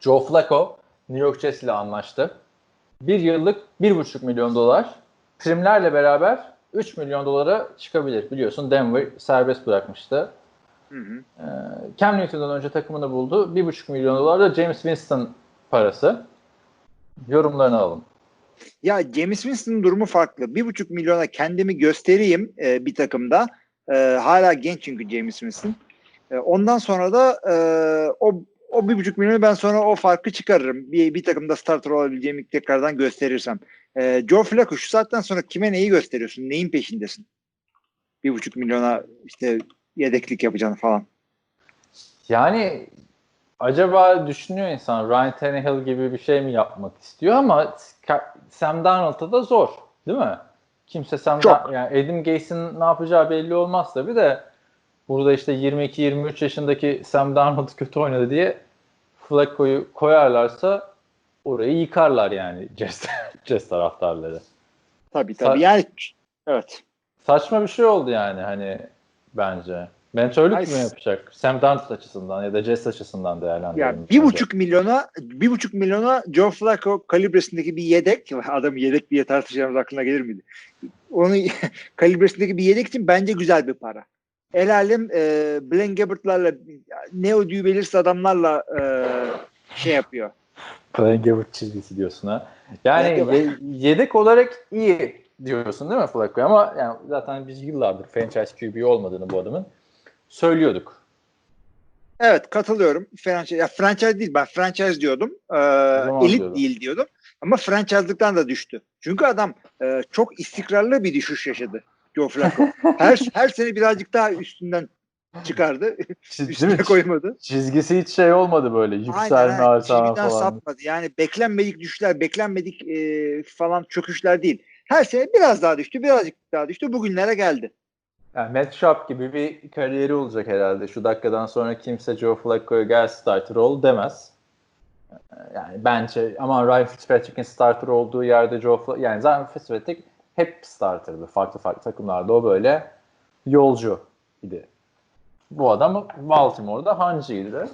Joe Flacco New York Jets ile anlaştı. Bir yıllık 1,5 milyon dolar. Primlerle beraber 3 milyon dolara çıkabilir. Biliyorsun Denver serbest bırakmıştı. Hı hı. Ee, Cam Newton'dan önce takımını buldu. 1,5 milyon dolar da James Winston parası. Yorumlarını alalım. Ya James Winston'ın durumu farklı. Bir buçuk milyona kendimi göstereyim e, bir takımda. E, hala genç çünkü James Winston. E, ondan sonra da e, o o bir buçuk milyonu ben sonra o farkı çıkarırım. Bir, bir takımda starter olabileceğimi tekrardan gösterirsem. E, Joe Flacco şu saatten sonra kime neyi gösteriyorsun? Neyin peşindesin? Bir buçuk milyona işte yedeklik yapacaksın falan. Yani acaba düşünüyor insan Ryan Tannehill gibi bir şey mi yapmak istiyor ama Sam Darnold'a da zor değil mi? Kimse Sam Çok. Dar- yani Adam Gase'in ne yapacağı belli olmaz tabii de burada işte 22-23 yaşındaki Sam Darnold kötü oynadı diye Flacco'yu koyarlarsa orayı yıkarlar yani Jets, Jets taraftarları. Tabii tabii. Sa- yani evet. Saçma bir şey oldu yani hani bence. Mentörlük Ay, mü yapacak? Sam Darnold açısından ya da Jets açısından değerlendirelim. Ya bir buçuk milyona bir buçuk milyona Joe Flacco kalibresindeki bir yedek adam yedek diye tartışacağımız aklına gelir miydi? Onu kalibresindeki bir yedek için bence güzel bir para. El alem e, Blaine Gabbert'larla ne ödüğü belirsiz adamlarla e, şey yapıyor. Blaine Gabbert çizgisi diyorsun ha. Yani ye- yedek olarak iyi diyorsun değil mi Flacco? Ama yani zaten biz yıllardır franchise QB olmadığını bu adamın söylüyorduk. Evet katılıyorum. Franchise, ya franchise değil ben franchise diyordum. Ee, elit diyordum. değil diyordum. Ama franchise'lıktan da düştü. Çünkü adam e, çok istikrarlı bir düşüş yaşadı. Joe Flacco. her, her sene birazcık daha üstünden çıkardı. Üstüne koymadı. Çizgisi hiç şey olmadı böyle. Yükselme, çizgiden falan. sapmadı. Yani beklenmedik düşüşler, beklenmedik e, falan çöküşler değil. Her sene biraz daha düştü, birazcık daha düştü. Bugünlere geldi. Yani Matt Schaub gibi bir kariyeri olacak herhalde. Şu dakikadan sonra kimse Joe Flacco'ya gel starter ol demez. Yani bence ama Ryan Fitzpatrick'in starter olduğu yerde Joe Flacco yani zaten Fitzpatrick hep starterdı. Farklı farklı takımlarda o böyle yolcu idi. Bu adam Baltimore'da hancıydı.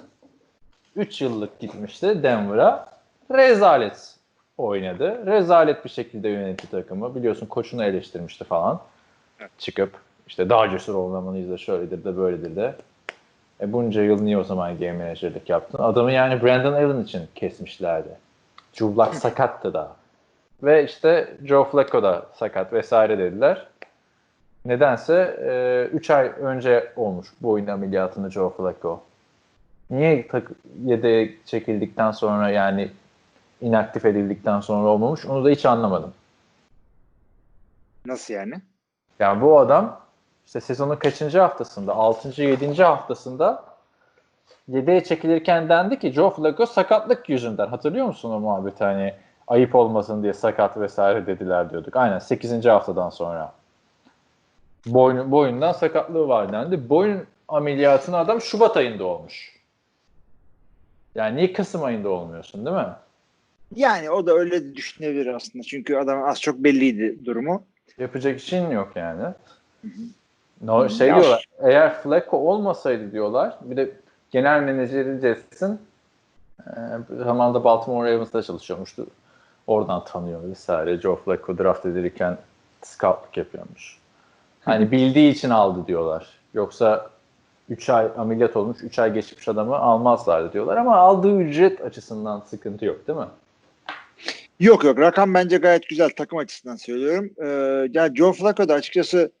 3 yıllık gitmişti Denver'a. Rezalet oynadı. Rezalet bir şekilde yönetti takımı. Biliyorsun koçunu eleştirmişti falan. Çıkıp işte daha cesur olmalıyız da şöyledir de böyledir de. E bunca yıl niye o zaman game manager'lık yaptın? Adamı yani Brandon Allen için kesmişlerdi. Luck sakattı da. Ve işte Joe Flacco da sakat vesaire dediler. Nedense 3 ay önce olmuş bu oyun ameliyatını Joe Flacco. Niye tak yedeğe çekildikten sonra yani inaktif edildikten sonra olmamış onu da hiç anlamadım. Nasıl yani? Yani bu adam işte sezonun kaçıncı haftasında? 6. 7. haftasında yedeğe çekilirken dendi ki Joe Flacco sakatlık yüzünden. Hatırlıyor musun o muhabbeti hani ayıp olmasın diye sakat vesaire dediler diyorduk. Aynen 8. haftadan sonra. Boynu, boyundan sakatlığı var dendi. Boyun ameliyatını adam Şubat ayında olmuş. Yani niye Kasım ayında olmuyorsun değil mi? Yani o da öyle düşünebilir aslında. Çünkü adam az çok belliydi durumu. Yapacak işin yok yani. No, şey Ya- diyorlar, eğer Flacco olmasaydı diyorlar, bir de genel menajeri Jets'in e, zamanında Baltimore Ravens'da çalışıyormuştu. Oradan tanıyor vesaire. Joe Flacco draft edilirken scoutluk yapıyormuş. Hani bildiği için aldı diyorlar. Yoksa 3 ay ameliyat olmuş, 3 ay geçmiş adamı almazlardı diyorlar ama aldığı ücret açısından sıkıntı yok değil mi? Yok yok rakam bence gayet güzel takım açısından söylüyorum. Ee, yani Joe Flacco da açıkçası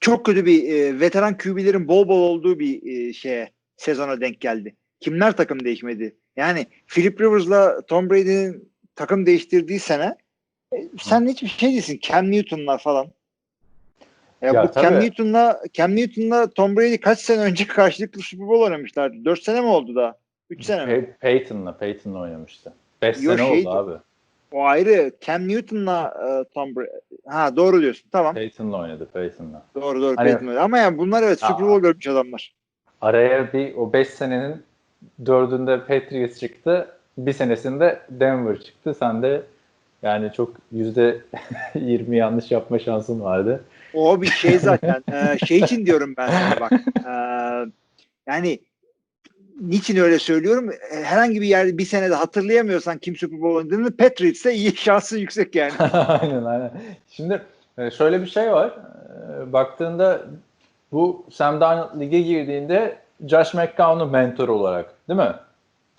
çok kötü bir e, veteran QB'lerin bol bol olduğu bir e, şeye sezona denk geldi. Kimler takım değişmedi? Yani Philip Rivers'la Tom Brady'nin takım değiştirdiği sene e, sen hiçbir şey değilsin. Cam Newton'lar falan. Ya, Ya bu Cam tabii. Newton'la Cam Newton'la Tom Brady kaç sene önce karşılıklı Super Bowl oynamışlardı? 4 sene mi oldu daha? 3 sene mi? Pey- Peyton'la, Peyton'la oynamıştı. 5 Yo, sene şeydi. oldu abi. O ayrı. Cam Newton'la e, Tom Brady. Ha doğru diyorsun. Tamam. Peyton'la oynadı, Peyton'la. Doğru doğru. Hani- Peyton öyle. Ama yani bunlar evet Aa. Super Bowl görmüş adamlar. Araya bir o 5 senenin dördünde Patriots çıktı. Bir senesinde Denver çıktı. Sen de yani çok yüzde 20 yanlış yapma şansın vardı. O bir şey zaten. Ee, şey için diyorum ben sana bak. Ee, yani niçin öyle söylüyorum? E, Herhangi bir yerde bir senede hatırlayamıyorsan kim Super Bowl oynadığını Patriots'te iyi şansı yüksek yani. aynen aynen. Şimdi e, şöyle bir şey var. E, Baktığında bu Sam Darnold lige girdiğinde Josh McCown'un mentor olarak değil mi?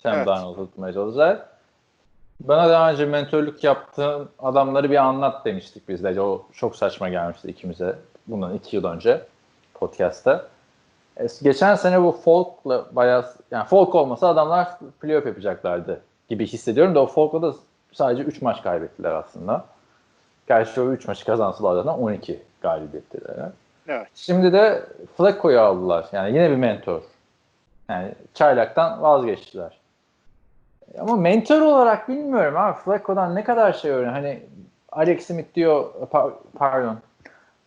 Sam Evet. Darnold'u tutmaya çalışacak. Bana daha önce mentorluk yaptığın adamları bir anlat demiştik biz de. O çok saçma gelmişti ikimize. Bundan iki yıl önce podcast'ta. E, Geçen sene bu Folk'la bayağı yani Folk olmasa adamlar playoff yapacaklardı gibi hissediyorum da o Folk'la da sadece 3 maç kaybettiler aslında. Gerçi o 3 maçı kazansalar zaten 12 galibiyettiler. Evet. Şimdi de Flacco'yu aldılar. Yani yine bir mentor. Yani çaylaktan vazgeçtiler. Ama mentor olarak bilmiyorum abi. Flacco'dan ne kadar şey öğren. Hani Alex Smith diyor par- pardon.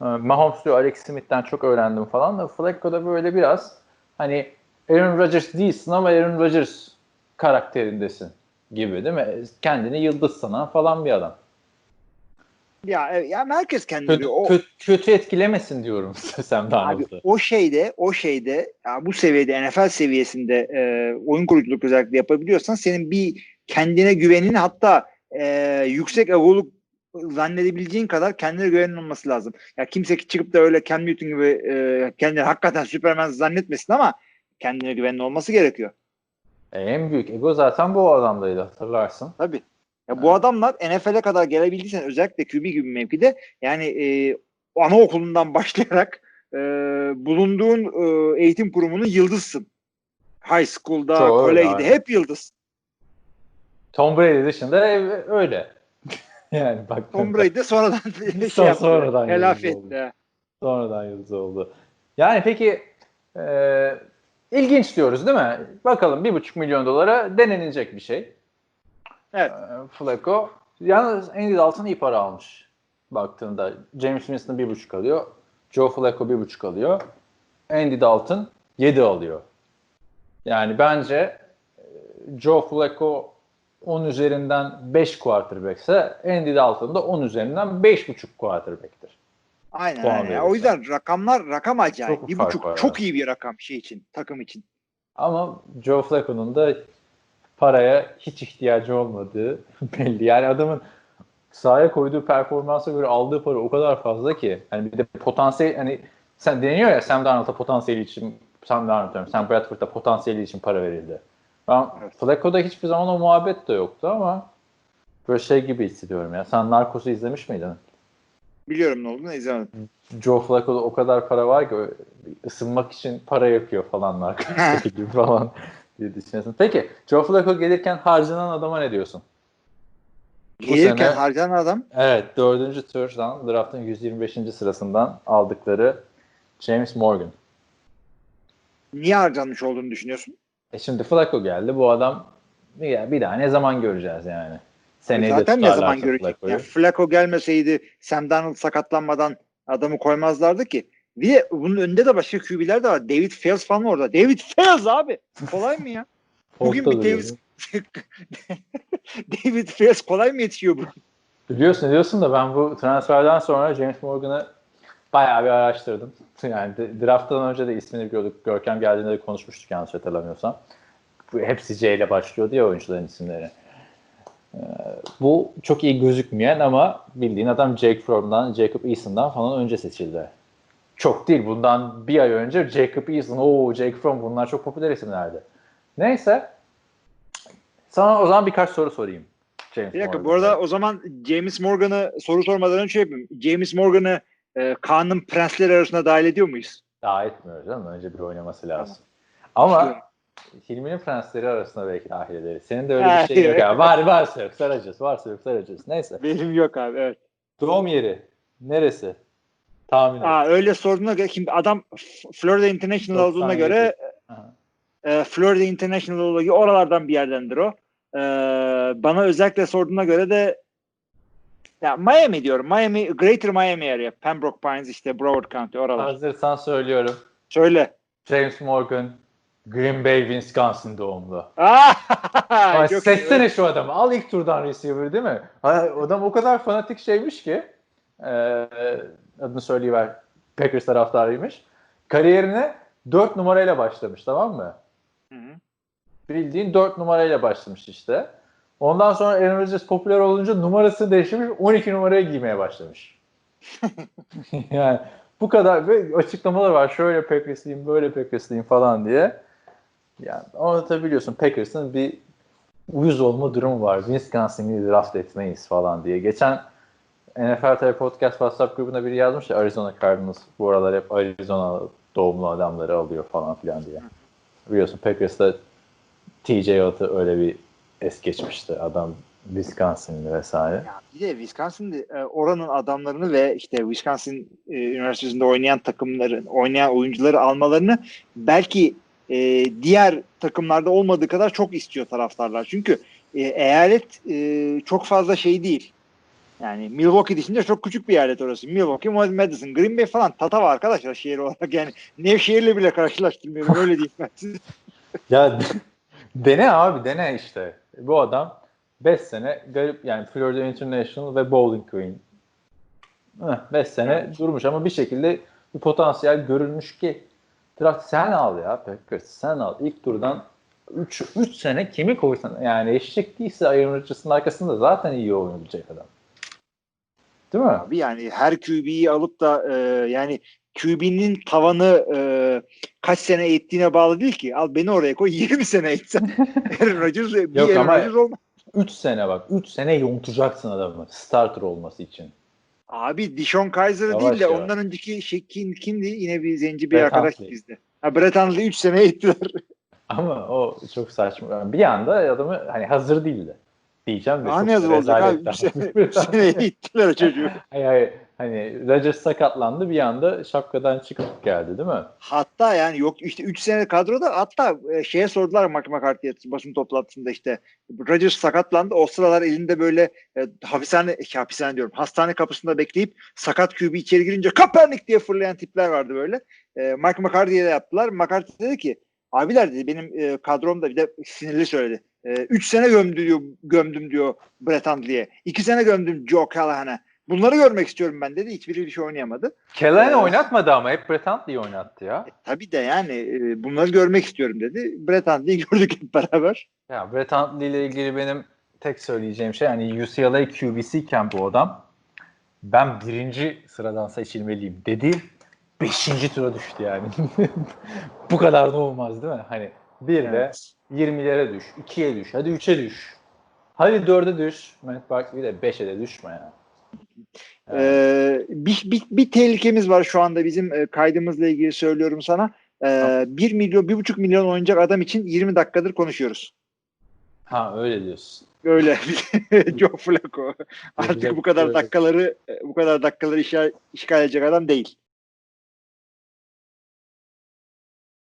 Ee, Mahomes diyor Alex Smith'ten çok öğrendim falan da Flacco'da böyle biraz hani Aaron Rodgers değilsin ama Aaron Rodgers karakterindesin gibi değil mi? Kendini yıldız sanan falan bir adam. Ya, ya herkes kendini Kötü. O, kötü, kötü etkilemesin diyorum Sam Abi Darnold'u. o şeyde o şeyde ya bu seviyede NFL seviyesinde e, oyun kuruculuk özellikle yapabiliyorsan senin bir kendine güvenin hatta e, yüksek egoluk zannedebileceğin kadar kendine güvenin olması lazım. Ya kimse ki çıkıp da öyle Cam Newton gibi e, kendini hakikaten Superman zannetmesin ama kendine güvenin olması gerekiyor. E, en büyük ego zaten bu adamdaydı hatırlarsın. Tabii. Ya bu adamlar NFL'e kadar gelebildiysen özellikle QB gibi bir mevkide yani e, anaokulundan başlayarak e, bulunduğun e, eğitim kurumunun yıldızsın. High school'da, Çok kolejde hep yıldız. Tom Brady dışında e- öyle. yani bak. Tom Brady de sonradan şey Son- yaptı. sonradan oldu. etti. Sonradan yıldız oldu. Yani peki e, ilginç diyoruz değil mi? Bakalım bir buçuk milyon dolara denenilecek bir şey. Evet. E, Flacco. Yalnız Andy Dalton iyi para almış. Baktığında James Winston bir buçuk alıyor. Joe Flacco bir buçuk alıyor. Andy Dalton 7 alıyor. Yani bence e, Joe Flacco 10 üzerinden 5 quarterback'se Andy Dalton da 10 üzerinden 5.5 quarterback'tir. Aynen Puan aynen. O yüzden rakamlar rakam acayip. Çok bir buçuk çok iyi bir rakam şey için, takım için. Ama Joe Flacco'nun da paraya hiç ihtiyacı olmadığı belli. Yani adamın sahaya koyduğu performansa göre aldığı para o kadar fazla ki. Hani bir de potansiyel hani sen deniyor ya Sam Darnold'a potansiyeli için Sam Darnold diyorum. Sam Bradford'a potansiyeli için para verildi. Ben Evet. Flacco'da hiçbir zaman o muhabbet de yoktu ama böyle şey gibi hissediyorum ya. Sen Narcos'u izlemiş miydin? Biliyorum ne olduğunu izlemedim. Joe Flacco'da o kadar para var ki ısınmak için para yakıyor falan Narcos'taki gibi falan diye düşünüyorsun. Peki Joe Flacco gelirken harcanan adama ne diyorsun? Gelirken sene- harcanan adam Evet dördüncü turdan draftın 125. sırasından aldıkları James Morgan. niye harcanmış olduğunu düşünüyorsun? E şimdi Flacco geldi. Bu adam bir, bir daha ne zaman göreceğiz yani? Seneye de Zaten ne zaman görecek? Yani Flacco gelmeseydi Sam Darnold sakatlanmadan adamı koymazlardı ki. Bir de bunun önünde de başka QB'ler de var. David Fales falan orada. David Fales abi. Kolay mı ya? Bugün bir da David, David Fales kolay mı yetişiyor bu? Biliyorsun diyorsun da ben bu transferden sonra James Morgan'ı bayağı bir araştırdım. Yani drafttan önce de ismini biliyorduk. Görkem geldiğinde de konuşmuştuk yanlış hatırlamıyorsam. Bu hepsi C ile başlıyordu ya oyuncuların isimleri. Ee, bu çok iyi gözükmeyen ama bildiğin adam Jake Fromm'dan, Jacob Eason'dan falan önce seçildi. Çok değil. Bundan bir ay önce Jacob Eason, o Jake Fromm bunlar çok popüler isimlerdi. Neyse. Sana o zaman birkaç soru sorayım. James Bir dakika bu arada o zaman James Morgan'ı soru sormadan önce şey yapayım. James Morgan'ı e, Kaan'ın prensleri arasında dahil ediyor muyuz? Daha etmiyoruz canım. Önce bir oynaması lazım. Ama Başlıyorum. Hilmi'nin prensleri arasında belki dahil ederiz. Senin de öyle bir şeyin yok. ya. Var varsa yok saracağız. Varsa yok saracağız. Neyse. Benim yok abi evet. Doğum yeri. Neresi? Tahmin. Aa, öyle sorduğuna göre şimdi adam Florida International olduğuna 97. göre e, Florida International olduğu oralardan bir yerdendir o. E, bana özellikle sorduğuna göre de ya Miami diyorum. Miami, Greater Miami area. Pembroke Pines işte Broward County oralar. Hazırsan söylüyorum. Söyle. James Morgan Green Bay, Wisconsin doğumlu. Ay, çok iyi. seçsene şu adamı. Al ilk turdan receiver değil mi? Adam o kadar fanatik şeymiş ki e, adını söyleyiver. Packers taraftarıymış. Kariyerine 4 numarayla başlamış tamam mı? Hı hı. bildiğin 4 numarayla başlamış işte. Ondan sonra Aaron Rodgers popüler olunca numarasını değiştirmiş 12 numaraya giymeye başlamış. yani bu kadar ve açıklamalar var. Şöyle Packers'liyim, böyle Packers'liyim falan diye. Yani anlatabiliyorsun Packers'ın bir uyuz olma durumu var. Wisconsin'i draft etmeyiz falan diye. Geçen NFL TV Podcast WhatsApp grubuna biri yazmış ya Arizona Cardinals bu aralar hep Arizona doğumlu adamları alıyor falan filan diye. Biliyorsun Packers'ta TJ Watt'ı öyle bir es geçmişti. Adam Wisconsin'li vesaire. Ya bir de Wisconsin e, oranın adamlarını ve işte Wisconsin e, Üniversitesi'nde oynayan takımların, oynayan oyuncuları almalarını belki e, diğer takımlarda olmadığı kadar çok istiyor taraftarlar. Çünkü e, eyalet e, çok fazla şey değil. Yani Milwaukee dışında çok küçük bir eyalet orası. Milwaukee, Madison, Green Bay falan Tatava arkadaşlar şehir olarak. Yani Nevşehir'le bile karşılaştırmıyorum öyle diyeyim ben size. Ya dene abi dene işte. Bu adam 5 sene garip yani Florida International ve Bowling Green. 5 sene durmuş ama bir şekilde bir potansiyel görülmüş ki draft sen al ya Packers sen al. İlk turdan 3 3 sene kimi koysan yani eşek değilse Aaron Rodgers'ın arkasında zaten iyi oynayabilecek adam. Değil mi? Abi yani her QB'yi alıp da e, yani QB'nin tavanı e, kaç sene eğittiğine bağlı değil ki. Al beni oraya koy 20 sene eğitsen. Aaron Rodgers, bir Yok Aaron Rodgers olmaz. 3 sene bak 3 sene yonturacaksın adamı starter olması için. Abi Dishon Kaiser'ı Yavaş değil de yavaş. ondan önceki şey kim, kimdi? Yine bir zenci bir Brett arkadaş Hundley. bizde. Ha Brett Hundley 3 sene eğittiler. Ama o çok saçma. Bir anda adamı hani hazır değildi. Diyeceğim Daha ne yazık olacak abi? rezaletten. 3 sene, üç sene eğittiler o çocuğu. Hayır, hayır. Hani Rodgers sakatlandı bir anda şapkadan çıkıp geldi değil mi? Hatta yani yok işte 3 sene kadroda hatta e, şeye sordular Mark McCarthy'ye basın toplantısında işte Rodgers sakatlandı. O sıralar elinde böyle e, hapishane, e, hapishane diyorum hastane kapısında bekleyip sakat QB içeri girince Kaepernick diye fırlayan tipler vardı böyle. E, Mark McCarthy'ye de yaptılar. McCarthy dedi ki abiler dedi benim e, kadromda bir de sinirli söyledi. 3 sene gömdü diyor, gömdüm diyor Brett Hundley'e. 2 sene gömdüm Joe Callahan'a. Bunları görmek istiyorum ben dedi. Hiçbiri bir şey oynayamadı. Kellen'i Ee, oynatmadı ama hep Brett Hundley'i oynattı ya. Tabii de yani e, bunları görmek istiyorum dedi. Brett Hundley'i gördük hep beraber. Ya Brett Hundley ile ilgili benim tek söyleyeceğim şey hani UCLA QB'si iken bu adam ben birinci sıradan seçilmeliyim dedi. Beşinci tura düştü yani. bu kadar da olmaz değil mi? Hani bir de Evet. 20'lere düş, 2'ye düş, hadi 3'e düş. Hadi 4'e düş. Matt Barkley de 5'e de düşme ya. Yani. Ee, bir, bir, bir tehlikemiz var şu anda bizim e, kaydımızla ilgili söylüyorum sana. Ee, 1 milyon, 1,5 milyon oynayacak adam için 20 dakikadır konuşuyoruz. Ha öyle diyorsun. Öyle. Joe Flacco. Artık Yapacak bu kadar dakikaları bu kadar dakikaları işgal, işgal edecek adam değil.